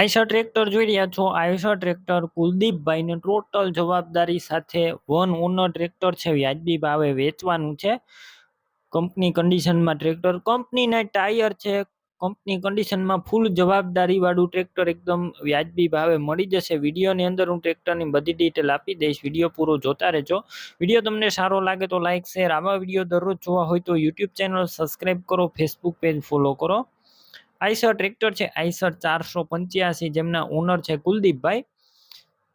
Eicher tractor જોઈ રહ્યા છો. આયુષા ટ્રેક્ટર કુલદીપભાઈને ટોટલ જવાબદારી સાથે વન ઓનર ટ્રેક્ટર છે. વ્યાજબી ભાવે વેચવાનું છે. કંપની કન્ડિશનમાં ટ્રેક્ટર, કંપનીના ટાયર છે. કંપની કન્ડિશનમાં ફૂલ જવાબદારીવાળું ટ્રેક્ટર એકદમ વ્યાજબી ભાવે મળી જશે. વિડીયોની અંદર હું ટ્રેક્ટરની બધી ડિટેલ આપી દઈશ. વીડિયો પૂરો જોતા રહેજો. વીડિયો તમને સારો લાગે તો લાઇક શેર આવા વીડિયો દરરોજ જોવા હોય તો યુટ્યુબ ચેનલ સબસ્ક્રાઈબ કરો ફેસબુક પેજ ફોલો કરો. આઈસર ટ્રેક્ટર છે, આઈસર ચારસો પંચ્યાસી જેમના ઓનર છે કુલદીપભાઈ.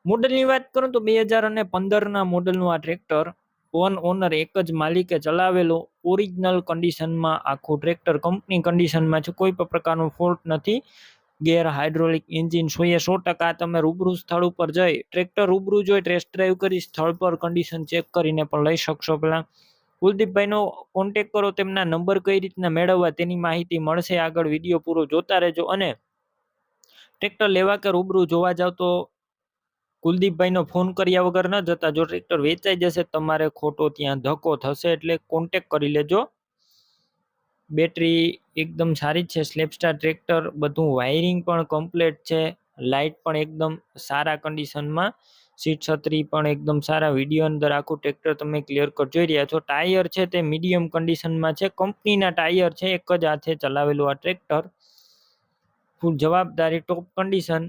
મોડલની વાત કરું તો બે હજાર અને પંદરના મોડલનું આ ટ્રેક્ટર વન ઓનર એક જ માલિકે ચલાવેલો ઓરિજિનલ કન્ડિશનમાં આખું ટ્રેક્ટર કંપની કન્ડિશનમાં છે, કોઈ પણ પ્રકારનો ફોલ્ટ નથી. ગેર હાઇડ્રોલિક એન્જિન સોએ સો ટકા તમે રૂબરૂ સ્થળ ઉપર જઈ, ટ્રેક્ટર રૂબરૂ જોઈ ટેસ્ટ ડ્રાઈવ કરી, સ્થળ પર કન્ડિશન ચેક કરીને પણ લઈ શકશો પહેલાં. કુલદીપભાઈનો કોન્ટેક કરો, તેમના નંબર કઈ રીતના મેળવવા તેની માહિતી મળશે આગળ. વીડિયો પૂરો જોતા રહેજો અને ટ્રેક્ટર લેવા કે રૂબરૂ જોવા જાવ તો કુલદીપભાઈનો ફોન કર્યા વગર ન જતા. જો ટ્રેક્ટર વેચાઈ જશે તમારે ખોટો ત્યાં ધક્કો થશે એટલે કોન્ટેક કરી લેજો. બેટરી એકદમ સારી છે. સ્લેપસ્ટાર ટ્રેક્ટર બધું વાયરિંગ પણ કમ્પ્લીટ છે. લાઇટ પણ એકદમ સારા કન્ડિશનમાં સીટ છત્રી પણ એકદમ સારા વીડિયો અંદર આખું ટ્રેક્ટર તમે ક્લિયર કટ જોઈ રહ્યા છો ટાયર છે તે મીડિયમ કન્ડિશનમાં છે કંપનીના ટાયર છે, એક જ હાથે ચલાવેલું આ ટ્રેક્ટર ફૂલ જવાબદારી ટોપ કન્ડિશન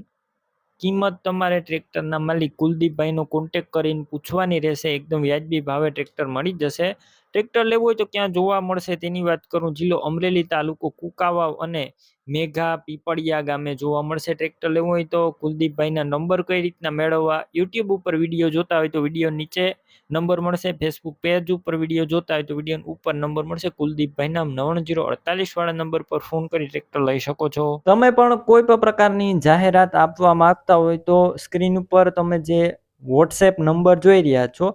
કિંમત તમારે ટ્રેક્ટરના માલિક કુલદીપભાઈનો કોન્ટેક કરીને પૂછવાની રહેશે, એકદમ વ્યાજબી ભાવે ટ્રેક્ટર મળી જશે. ટ્રેક્ટર લેવું હોય તો ક્યાં જોવા મળશે તેની વાત કરું. જિલ્લો અમરેલી તાલુકો કુકાવાવ અને મેઘા પીપળિયા ગામે જોવા મળશે ટ્રેક્ટર લેવું હોય તો. કુલદીપભાઈના નંબર કઈ રીતના મેળવવા? યુટ્યુબ ઉપર વીડિયો જોતા હોય તો વીડિયો નીચે નંબર મળશે. ફેસબુક પેજ ઉપર વીડિયો જોતા હોય તો વીડિયો ઉપર નંબર મળશે. કુલદીપભાઈના નવ્વાણું જીરો અડતાલીસ વાળા નંબર પર ફોન કરી ટ્રેક્ટર લઈ શકો છો. તમે પણ કોઈ પણ પ્રકારની જાહેરાત આપવા માંગતા હોય તો સ્ક્રીન ઉપર તમે જે વોટ્સએપ નંબર જોઈ રહ્યા છો